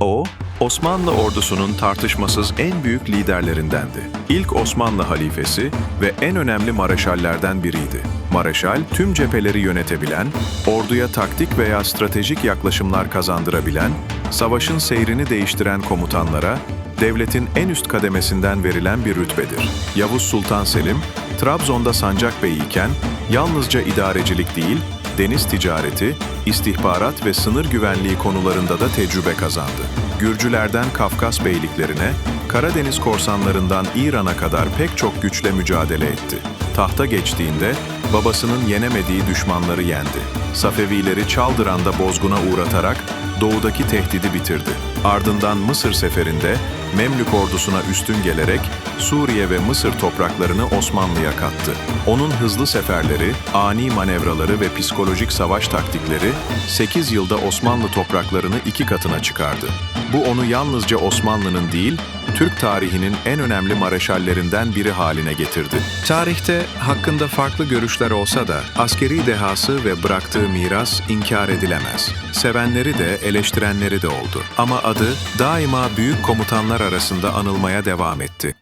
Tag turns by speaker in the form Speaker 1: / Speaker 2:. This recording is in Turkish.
Speaker 1: O, Osmanlı ordusunun tartışmasız en büyük liderlerindendi. İlk Osmanlı halifesi ve en önemli mareşallerden biriydi. Mareşal, tüm cepheleri yönetebilen, orduya taktik veya stratejik yaklaşımlar kazandırabilen, savaşın seyrini değiştiren komutanlara, devletin en üst kademesinden verilen bir rütbedir. Yavuz Sultan Selim, Trabzon'da sancakbey iken yalnızca idarecilik değil, deniz ticareti, istihbarat ve sınır güvenliği konularında da tecrübe kazandı. Gürcülerden Kafkas beyliklerine, Karadeniz korsanlarından İran'a kadar pek çok güçle mücadele etti. Tahta geçtiğinde babasının yenemediği düşmanları yendi. Safevileri Çaldıran'da bozguna uğratarak doğudaki tehdidi bitirdi. Ardından Mısır seferinde Memlük ordusuna üstün gelerek Suriye ve Mısır topraklarını Osmanlı'ya kattı. Onun hızlı seferleri, ani manevraları ve psikolojik savaş taktikleri 8 yılda Osmanlı topraklarını iki katına çıkardı. Bu onu yalnızca Osmanlı'nın değil, Türk tarihinin en önemli mareşallerinden biri haline getirdi. Tarihte hakkında farklı görüşler olsa da askeri dehası ve bıraktığı miras inkar edilemez. Sevenleri de eleştirenleri de oldu. Ama adı daima büyük komutanlar arasında anılmaya devam etti.